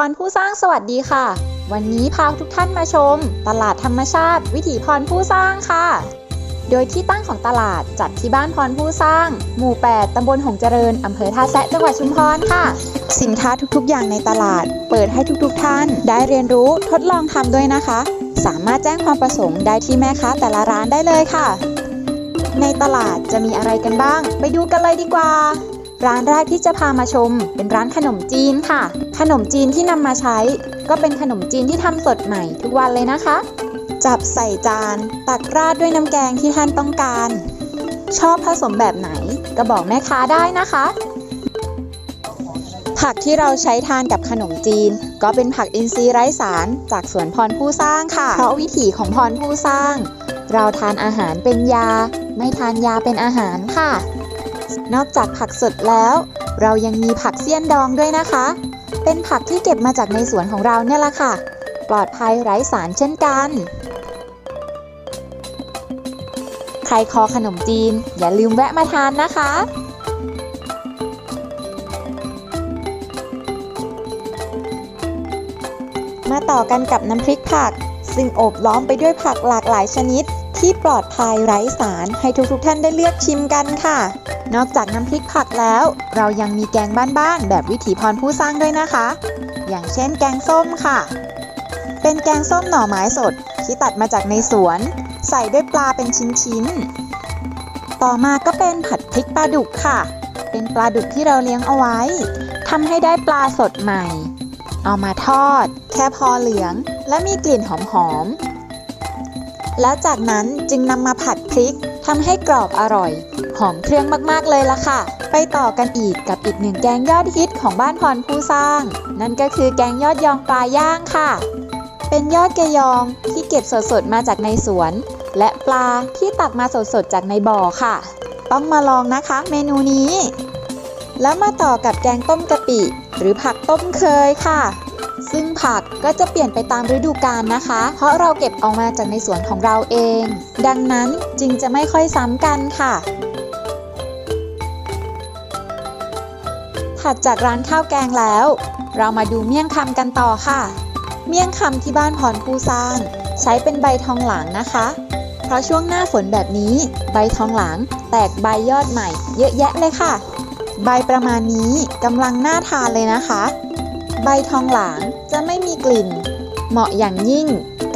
พรผู้สร้างสวัสดีค่ะ วันนี้พาทุกท่านมาชม ตลาดธรรมชาติ วิถีพรผู้สร้างค่ะ โดยที่ตั้งของตลาดจัดที่บ้านพรผู้สร้าง หมู่ 8 ตำบลหงเจริญ อำเภอท่าแซะจังหวัดชุมพรค่ะ สินค้าทุกๆ อย่างในตลาด เปิดให้ทุกๆ ท่าน ได้เรียนรู้ทดลองทำด้วยนะคะ สามารถแจ้งความประสงค์ได้ที่แม่ค้าแต่ละร้านได้เลยค่ะ ในตลาดจะมีอะไรกันบ้าง ไปดูกันเลยดีกว่า ร้านแรกที่จะพามาชม เป็นร้านขนมจีนค่ะ ขนมจีนที่นำมาใช้ ก็เป็นขนมจีนที่ทำสดใหม่ทุกวันเลยนะคะ จับใส่จาน ตักราดด้วยน้ำแกงที่ท่านต้องการ ชอบผสมแบบไหน ก็บอกแม่ค้าได้นะคะ ผักที่เราใช้ทานกับขนมจีน ก็เป็นผักอินทรีย์ไร้สาร จากสวนพรผู้สร้างค่ะ เพราะวิถีของพรผู้สร้าง เราทานอาหารเป็นยา ไม่ทานยาเป็นอาหารค่ะ นอกจากผักสดแล้ว เรายังมีผักเสี้ยนดองด้วยนะคะ เป็นผักที่เก็บมาจากในสวนของเราเนี่ยแหละค่ะ ปลอดภัยไร้สารเช่นกัน ใครคอขนมจีน อย่าลืมแวะมาทานนะคะมาต่อกันกับน้ำพริกผัก ซึ่งโอบล้อมไปด้วยผักหลากหลายชนิด ที่ปลอดภัยไร้สารให้ทุกๆทท่านได้เลือกชิมกันค่ะ นอกจากน้ำพริกผักแล้ว เรายังมีแกงบ้านๆแบบวิถีพรผู้สร้างด้วยนะคะ อย่างเช่นแกงส้มค่ะ เป็นแกงส้มหน่อไม้สดที่ตัดมาจากในสวน ใส่ด้วยปลาเป็นชิ้นๆ ต่อมาก็เป็นผัดพริกปลาดุกค่ะ เป็นปลาดุกที่เราเลี้ยงเอาไว้ทำให้ได้ปลาสดใหม่ เอามาทอด แค่พอเหลือง และมีกลิ่นหอมๆ แล้วจากนั้นจึงนำมาผัดพริกทำให้กรอบอร่อย หอมเครื่องมากๆเลยละค่ะ ไปต่อกันอีกกับอีกหนึ่งแกงยอดฮิตของบ้านพรผู้สร้าง นั่นก็คือแกงยอดยองปลาย่างค่ะ เป็นยอดกระยองที่เก็บสดๆมาจากในสวน และปลาที่ตักมาสดๆจากในบ่อค่ะ ต้องมาลองนะคะเมนูนี้ แล้วมาต่อกับแกงต้มกะปิ หรือผักต้มเคยค่ะ ซึ่งผักก็จะเปลี่ยนไปตามฤดูกาลนะคะ เพราะเราเก็บออกมาจากในสวนของเราเอง ดังนั้นจึงจะไม่ค่อยซ้ำกันค่ะถัดจากร้านข้าวแกงแล้ว เรามาดูเมี่ยงคำกันต่อค่ะ เมี่ยงคำที่บ้านพรผู้สร้าง ใช้เป็นใบทองหลางนะคะ เพราะช่วงหน้าฝนแบบนี้ ใบทองหลางแตกใบยอดใหม่ เยอะแยะเลยค่ะ ใบประมาณนี้กำลังน่าทานเลยนะคะ ใบทองหลางจะไม่มีกลิ่น เหมาะอย่างยิ่ง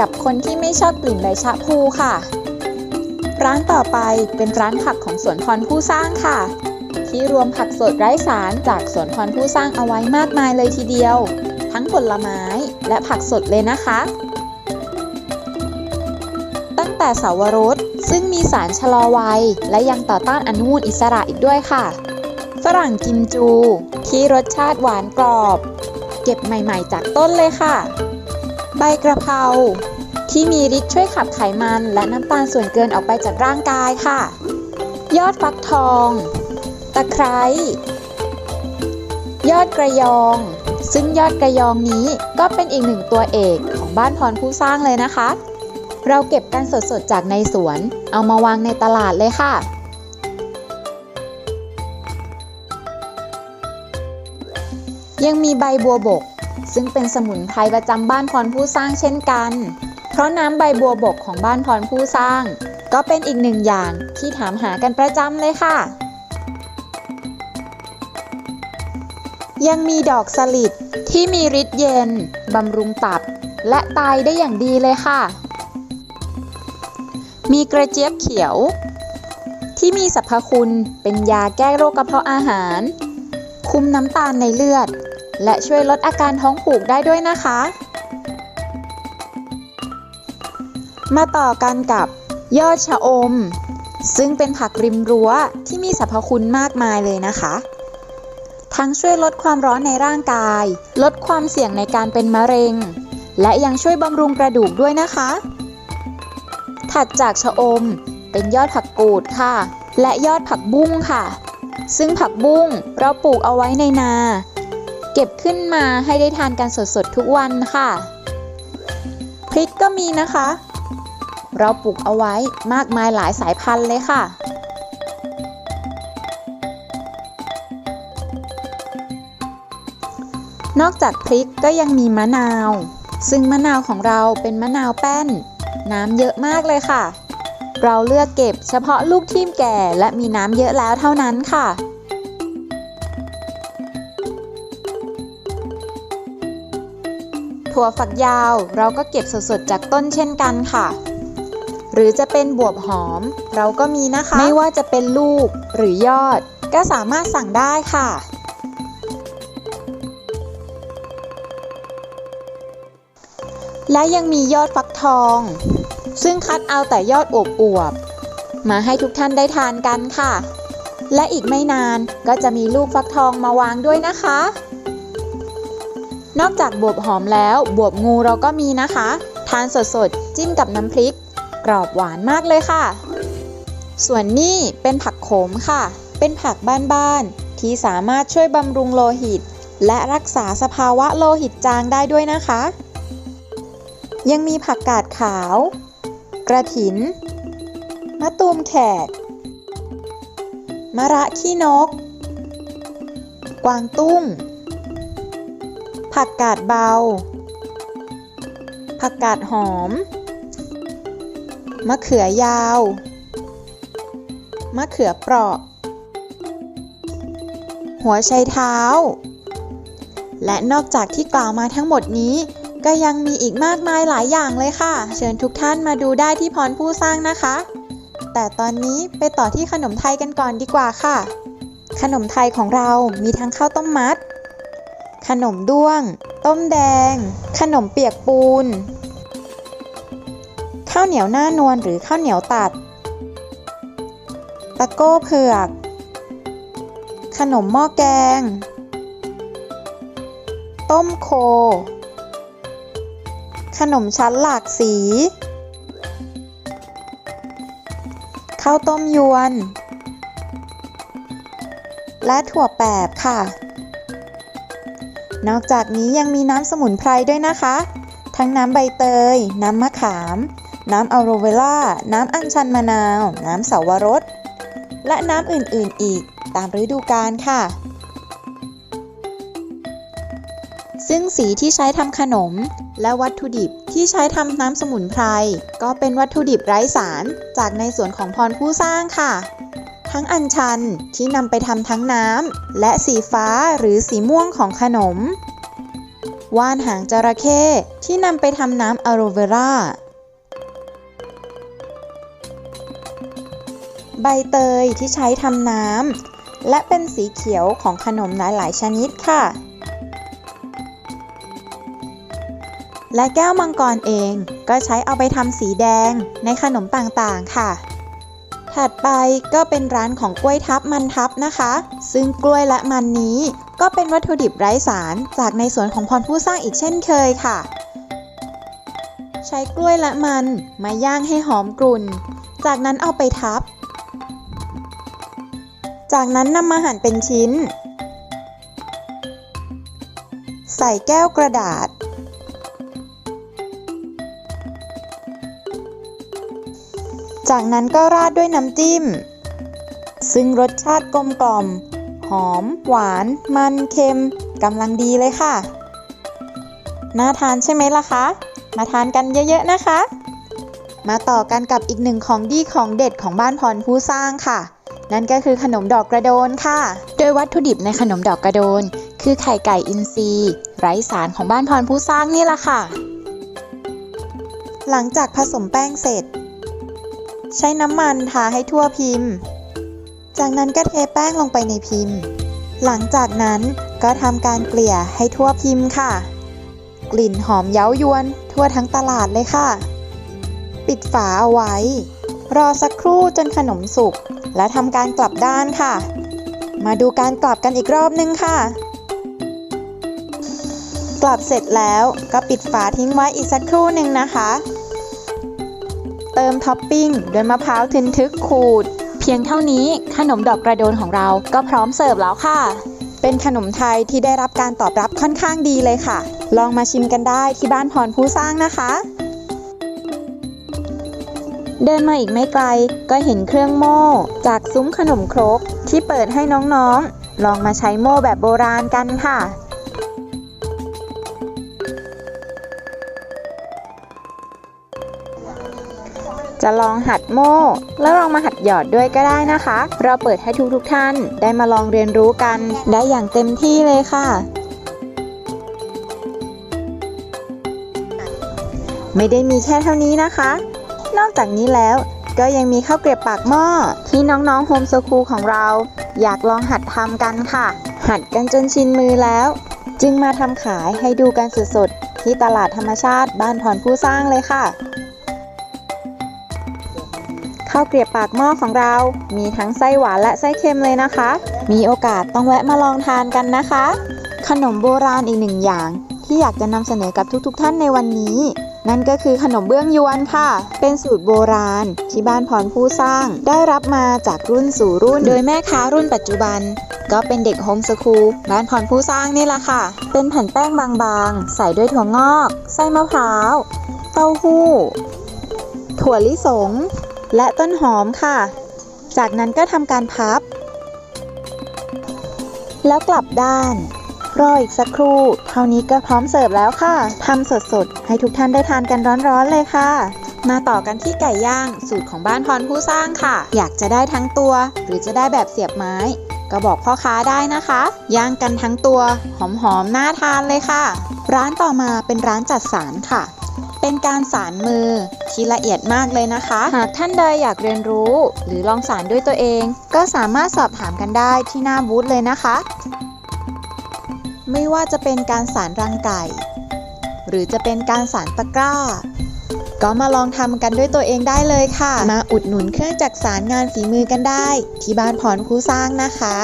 กับคนที่ไม่ชอบกลิ่นใบชะพูค่ะ ร้านต่อไปเป็นร้านผักของสวนพรผู้สร้างค่ะ ที่รวมผักสดไร้สารจากสวนพรผู้สร้างเอาไว้มากมายเลยทีเดียว ทั้งผลไม้และผักสดเลยนะคะ ตั้งแต่เสาวรสซึ่งมีสารชะลอวัย และยังต่อต้านอนุมูลอิสระอีกด้วยค่ะ ฝรั่งกิมจู ที่รสชาติหวานกรอบ เก็บใหม่ๆจากต้นเลยค่ะ ใบกระเพราที่มีฤทธิ์ช่วยขับไขมันและน้ำตาลส่วนเกินออกไปจากร่างกายค่ะ ยอดฟักทอง ตะไคร้ ยอดกระยอง ซึ่งยอดกระยองนี้ก็เป็นอีกหนึ่งตัวเอกของบ้านพรผู้สร้างเลยนะคะ เราเก็บกันสดๆจากในสวน เอามาวางในตลาดเลยค่ะ ยังมีใบบัวบก ซึ่งเป็นสมุนไพรประจำบ้านพรผู้สร้างเช่นกัน เพราะน้ำใบบัวบกของบ้านพรผู้สร้าง ก็เป็นอีกหนึ่งอย่างที่ถามหากันประจำเลยค่ะ ยังมีดอกสลิดที่มีฤทธิ์เย็นบำรุงตับ และไตได้อย่างดีเลยค่ะ มีกระเจี๊ยบเขียว ที่มีสรรพคุณเป็นยาแก้โรคกระเพาะอาหาร คุมน้ำตาลในเลือด และช่วยลดอาการท้องผูกได้ด้วยนะคะ มาต่อกันกับยอดชะอม ซึ่งเป็นผักริมรั้วที่มีสรรพคุณมากมายเลยนะคะ ทั้งช่วยลดความร้อนในร่างกาย ลดความเสี่ยงในการเป็นมะเร็ง และยังช่วยบำรุงกระดูกด้วยนะคะ ถัดจากชะอม เป็นยอดผักกูดค่ะ และยอดผักบุ้งค่ะ ซึ่งผักบุ้งเราปลูกเอาไว้ในนา เก็บขึ้นมาให้ได้ทานกันสดๆทุกวันค่ะ พริกก็มีนะคะ เราปลูกเอาไว้มากมายหลายสายพันธุ์เลยค่ะนอกจากพริกก็ยังมีมะนาว ซึ่งมะนาวของเราเป็นมะนาวแป้น น้ำเยอะมากเลยค่ะ เราเลือกเก็บเฉพาะลูกที่แก่และมีน้ำเยอะแล้วเท่านั้นค่ะ ถั่วฝักยาว เราก็เก็บสดๆจากต้นเช่นกันค่ะ หรือจะเป็นบวบหอม เราก็มีนะคะ ไม่ว่าจะเป็นลูกหรือยอด ก็สามารถสั่งได้ค่ะ และยังมียอดฟักทอง ซึ่งคัดเอาแต่ยอดอวบอวบๆมาให้ทุกท่านได้ทานกันค่ะ และอีกไม่นานก็จะมีลูกฟักทองมาวางด้วยนะคะ นอกจากบวบหอมแล้วบวบงูเราก็มีนะคะ ทานสดๆ จิ้มกับน้ำพริก กรอบหวานมากเลยค่ะ ส่วนนี้เป็นผักโขมค่ะ เป็นผักบ้านๆ ที่สามารถช่วยบำรุงโลหิต และรักษาสภาวะโลหิตจางได้ด้วยนะคะ ยังมีผักกาดขาว กระถิน มะตูมแขก มะระขี้นก กวางตุ้ง ผักกาดเบา ผักกาดหอม มะเขือยาว มะเขือเปราะ หัวไชเท้า และนอกจากที่กล่าวมาทั้งหมดนี้ ก็ยังมีอีกมากมายหลายอย่างเลยค่ะ เชิญทุกท่านมาดูได้ที่พรผู้สร้างนะคะ แต่ตอนนี้ไปต่อที่ขนมไทยกันก่อนดีกว่าค่ะ ขนมไทยของเรามีทั้งข้าวต้มมัด ขนมด้วง ต้มแดง ขนมเปียกปูน ข้าวเหนียวหน้านวลหรือข้าวเหนียวตัด ตะโก้เผือก ขนมหม้อแกง ต้มโค ขนมชั้นหลากสี ข้าวต้มยวน และถั่วแปบค่ะ นอกจากนี้ยังมีน้ำสมุนไพรด้วยนะคะ ทั้งน้ำใบเตย น้ำมะขาม น้ำอะโรเวล่า น้ำอัญชันมะนาว น้ำเสาวรส และน้ำอื่นๆอีกตามฤดูกาลค่ะ ซึ่งสีที่ใช้ทำขนมและวัตถุดิบที่ใช้ทำน้ำสมุนไพรก็เป็นวัตถุดิบไร้สารจากในสวนของพรผู้สร้างค่ะ ทั้งอัญชันที่นำไปทำทั้งน้ำและสีฟ้าหรือสีม่วงของขนม ว่านหางจระเข้ที่นำไปทำน้ำอะโรเวรา ใบเตยที่ใช้ทำน้ำและเป็นสีเขียวของขนมหลายๆชนิดค่ะและแก้วมังกรเองก็ใช้เอาไปทำสีแดงในขนมต่างๆ ค่ะ ถัดไปก็เป็นร้านของกล้วยทับมันทับนะคะ ซึ่งกล้วยและมันนี้ ก็เป็นวัตถุดิบไร้สาร จากในสวนของพรผู้สร้างอีกเช่นเคยค่ะ ใช้กล้วยและมันมาย่างให้หอมกรุ่น จากนั้นเอาไปทับ จากนั้นนำมาหั่นเป็นชิ้น ใส่แก้วกระดาษ จากนั้นก็ราดด้วยน้ำจิ้ม ซึ่งรสชาติกลมกล่อม หอม หวาน มันเค็มกำลังดีเลยค่ะ น่าทานใช่ไหมล่ะคะ มาทานกันเยอะๆนะคะ มาต่อกันกับอีกหนึ่งของดีของเด็ดของบ้านพรผู้สร้างค่ะ นั่นก็คือขนมดอกกระโดนค่ะ โดยวัตถุดิบในขนมดอกกระโดน คือไข่ไก่อินทรีย์ไร้สารของบ้านพรผู้สร้างนี่แหละค่ะ หลังจากผสมแป้งเสร็จ ใช้น้ำมันทาให้ทั่วพิมพ์ จากนั้นก็เทแป้งลงไปในพิมพ์ หลังจากนั้นก็ทำการเกลี่ยให้ทั่วพิมพ์ค่ะ กลิ่นหอมเย้ายวนทั่วทั้งตลาดเลยค่ะ ปิดฝาเอาไว้ รอสักครู่จนขนมสุก และทำการกลับด้านค่ะ มาดูการกลับกันอีกรอบนึงค่ะกลับเสร็จแล้วก็ปิดฝาทิ้งไว้อีกสักครู่หนึ่งนะคะ ติมท็อปปิ้งด้วยมะพร้าวทึนทึกขูด เพียงเท่านี้ขนมดอกกระโดนของเราก็พร้อมเสิร์ฟแล้วค่ะ เป็นขนมไทยที่ได้รับการตอบรับค่อนข้างดีเลยค่ะ ลองมาชิมกันได้ที่บ้านพรผู้สร้างนะคะ เดินมาอีกไม่ไกลก็เห็นเครื่องโม่ จากซุ้มขนมครกที่เปิดให้น้องๆ ลองมาใช้โม่แบบโบราณกันค่ะ จะลองหัดโม่ แล้วลองมาหัดหยอดด้วยก็ได้นะคะ เราเปิดให้ทุกทุกๆท่านได้มาลองเรียนรู้กันได้อย่างเต็มที่เลยค่ะ ไม่ได้มีแค่เท่านี้นะคะ นอกจากนี้แล้วก็ยังมีข้าวเกรียบปากหม้อที่น้องๆโฮมสคูลของเรา อยากลองหัดทำกันค่ะ หัดกันจนชินมือแล้ว จึงมาทำขายให้ดูกันสดๆที่ตลาดธรรมชาติบ้านพรผู้สร้างเลยค่ะ ข้าวเกรียบปากหม้อของเรา มีทั้งไส้หวานและไส้เค็มเลยนะคะ มีโอกาสต้องแวะมาลองทานกันนะคะ ขนมโบราณอีกหนึ่งอย่าง ที่อยากจะนำเสนอกับทุกๆ ท่านในวันนี้ นั่นก็คือขนมเบื้องยวนค่ะ เป็นสูตรโบราณ ที่บ้านพรผู้สร้าง ได้รับมาจากรุ่นสู่รุ่น โดยแม่ค้ารุ่นปัจจุบัน ก็เป็นเด็กโฮมสคูลบ้านพรผู้สร้างนี่แหละค่ะ เป็นแผ่นแป้งบางๆ ใส่ด้วยถั่วงอก ไส้มะพร้าว เต้าหู้ ถั่วลิสง และต้นหอมค่ะ จากนั้นก็ทำการพับ แล้วกลับด้าน รออีกสักครู่ เท่านี้ก็พร้อมเสิร์ฟแล้วค่ะทำสดๆ ให้ทุกท่านได้ทานกันร้อนๆเลยค่ะ มาต่อกันที่ไก่ย่างสูตรของบ้านพรผู้สร้างค่ะ อยากจะได้ทั้งตัว หรือจะได้แบบเสียบไม้ ก็บอกพ่อค้าได้นะคะ ย่างกันทั้งตัว หอมๆน่าทานเลยค่ะ ร้านต่อมาเป็นร้านจัดสารค่ะ เป็นการสารมือที่ละเอียดมากเลยนะคะ หากท่านใดอยากเรียนรู้ หรือลองสารด้วยตัวเอง ก็สามารถสอบถามกันได้ที่หน้าบูธเลยนะคะ ไม่ว่าจะเป็นการสารรังไก่ หรือจะเป็นการสารตะกร้า ก็มาลองทำกันด้วยตัวเองได้เลยค่ะ มาอุดหนุนเครื่องจักสารงานฝีมือกันได้ ที่บ้านพรผู้สร้างนะคะ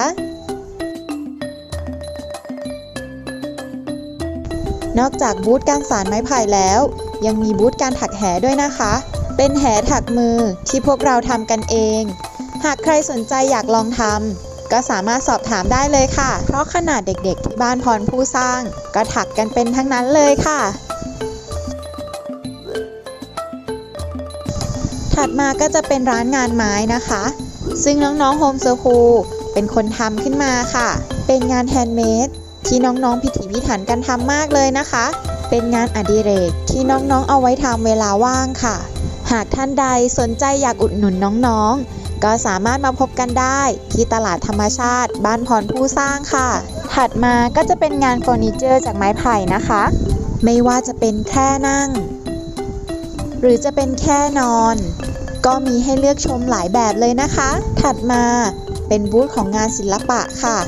นอกจากบูธการสารไม้ไผ่แล้ว ยังมีบูธการถักแหด้วยนะคะ เป็นแหถักมือที่พวกเราทำกันเอง หากใครสนใจอยากลองทำก็สามารถสอบถามได้เลยค่ะ เพราะขนาดเด็กๆ ที่บ้านพรผู้สร้าง ก็ถักกันเป็นทั้งนั้นเลยค่ะ ถัดมาก็จะเป็นร้านงานไม้นะคะ ซึ่งน้องๆโฮมเซอร์คูลเป็นคนทำขึ้นมาค่ะ เป็นงานแฮนด์เมด ที่น้องๆพิถีพิถันกันทำมากเลยนะคะ เป็นงานอดิเรกที่น้องๆเอาไว้ทำเวลาว่างค่ะ หากท่านใดสนใจอยากอุดหนุนน้องๆ ก็สามารถมาพบกันได้ ที่ตลาดธรรมชาติ บ้านพรผู้สร้างค่ะ ถัดมาก็จะเป็นงานเฟอร์นิเจอร์จากไม้ไผ่นะคะ ไม่ว่าจะเป็นแค่นั่ง หรือจะเป็นแค่นอน ก็มีให้เลือกชมหลายแบบเลยนะคะ ถัดมาเป็นบูธของงานศิลปะค่ะ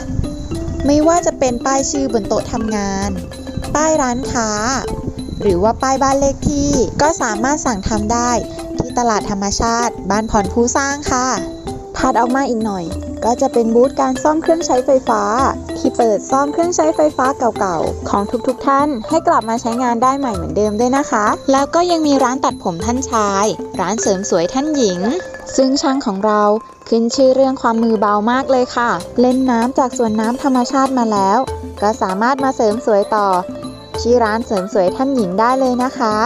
ไม่ว่าจะเป็นป้ายชื่อบนโต๊ะทำงาน ป้ายร้านค้า หรือว่าป้ายบ้านเลขที่ก็สามารถสั่งทำได้ที่ตลาดธรรมชาติ บ้านพรผู้สร้างค่ะถัดออกมาอีกหน่อย ก็จะเป็นบูธการซ่อมเครื่องใช้ไฟฟ้า ที่เปิดซ่อมเครื่องใช้ไฟฟ้าเก่าๆ ของทุกๆ ท่าน ให้กลับมาใช้งานได้ใหม่เหมือนเดิมด้วยนะคะ แล้วก็ยังมีร้านตัดผมท่านชาย ร้านเสริมสวยท่านหญิง ซึ่งช่างของเราขึ้นชื่อเรื่องความมือเบามากเลยค่ะ เล่นน้ำจากสวนน้ำธรรมชาติมาแล้ว ก็สามารถมาเสริมสวยต่อ ที่ร้านเสริมสวยท่านหญิงได้เลยนะคะ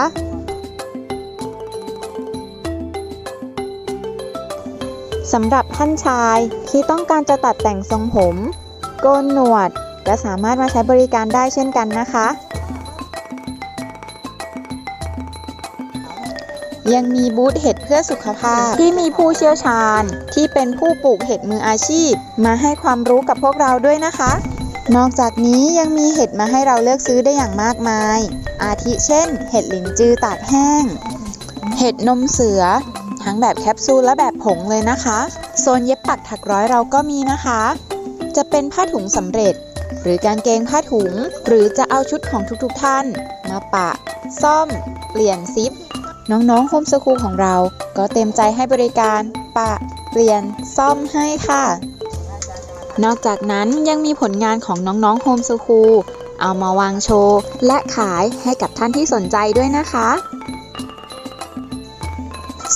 สำหรับท่านชายที่ต้องการจะตัดแต่งทรงผม โกนหนวดก็สามารถมาใช้บริการได้เช่นกันนะคะ ยังมีบูธเห็ดเพื่อสุขภาพที่มีผู้เชี่ยวชาญที่เป็นผู้ปลูกเห็ดมืออาชีพ มาให้ความรู้กับพวกเราด้วยนะคะ นอกจากนี้ยังมีเห็ดมาให้เราเลือกซื้อได้อย่างมากมาย อาทิเช่น เห็ดหลินจือตากแห้ง เห็ดนมเสือ ทั้งแบบแคปซูลและแบบผงเลยนะคะ โซนเย็บปักถักร้อยเราก็มีนะคะ จะเป็นผ้าถุงสำเร็จ หรือกางเกงผ้าถุง หรือจะเอาชุดของทุกๆท่าน มาปะ ซ่อม เปลี่ยนซิป น้องๆโฮมสคูลของเรา ก็เต็มใจให้บริการ ปะ เปลี่ยน ซ่อมให้ค่ะ นอกจากนั้นยังมีผลงานของน้องๆโฮมสคูลเอามาวางโชว์ และขายให้กับท่านที่สนใจด้วยนะคะ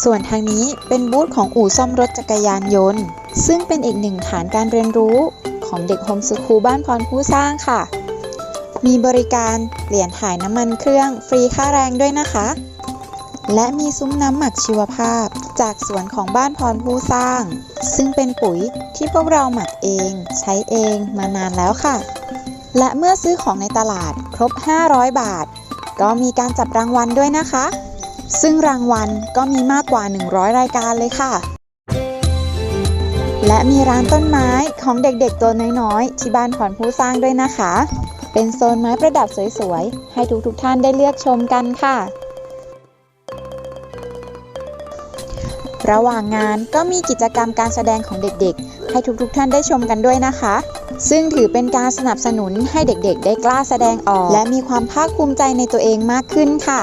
ส่วนทางนี้เป็นบูธของอู่ซ่อมรถจักรยานยนต์ ซึ่งเป็นอีกหนึ่งฐานการเรียนรู้ของเด็กโฮมสคูลบ้านพรผู้สร้างค่ะ มีบริการเปลี่ยนถ่ายน้ำมันเครื่องฟรีค่าแรงด้วยนะคะ และมีซุ้มน้ำหมักชีวภาพจากสวนของบ้านพรผู้สร้าง ซึ่งเป็นปุ๋ยที่พวกเราหมักเอง ใช้เองมานานแล้วค่ะ และเมื่อซื้อของในตลาดครบ 500 บาท ก็มีการจับรางวัลด้วยนะคะ ซึ่งรางวัลก็มีมากกว่า 100 รายการเลยค่ะ และมีร้านต้นไม้ของเด็กๆตัวน้อยๆ ที่บ้านผ่อนผู้สร้างด้วยนะคะ เป็นโซนไม้ประดับสวยๆ ให้ทุกๆท่านได้เลือกชมกันค่ะ ระหว่างงานก็มีกิจกรรมการแสดงของเด็กๆ ให้ทุกๆท่านได้ชมกันด้วยนะคะซึ่งถือเป็นการสนับสนุนให้เด็กๆ ได้กล้าแสดงออก และมีความภาคภูมิใจในตัวเองมากขึ้นค่ะ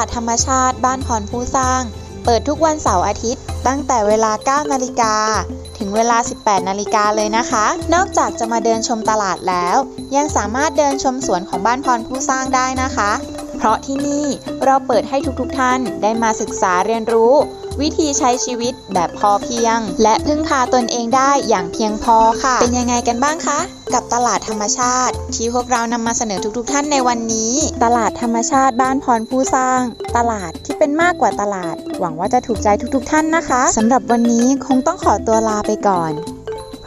าดธรรมชาติบ้านพรผู้สร้าง เปิดทุกวันเสาร์อาทิตย์ ตั้งแต่เวลา 9 นาฬิกา ถึงเวลา 18 นาฬิกาเลยนะคะ นอกจากจะมาเดินชมตลาดแล้ว ยังสามารถเดินชมสวนของบ้านพรผู้สร้างได้นะคะ เพราะที่นี่เราเปิดให้ทุกๆท่านได้มาศึกษาเรียนรู้ วิธีใช้ชีวิตแบบพอเพียง และพึ่งพาตนเองได้อย่างเพียงพอค่ะ เป็นยังไงกันบ้างคะ กับตลาดธรรมชาติ ที่พวกเรานำมาเสนอทุกๆ ท่านในวันนี้ ตลาดธรรมชาติบ้านพรผู้สร้าง ตลาดที่เป็นมากกว่าตลาด หวังว่าจะถูกใจทุก ๆ ท่านนะคะสำหรับวันนี้คงต้องขอตัวลาไปก่อน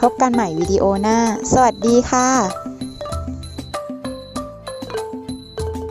พบกันใหม่วิดีโอหน้า สวัสดีค่ะ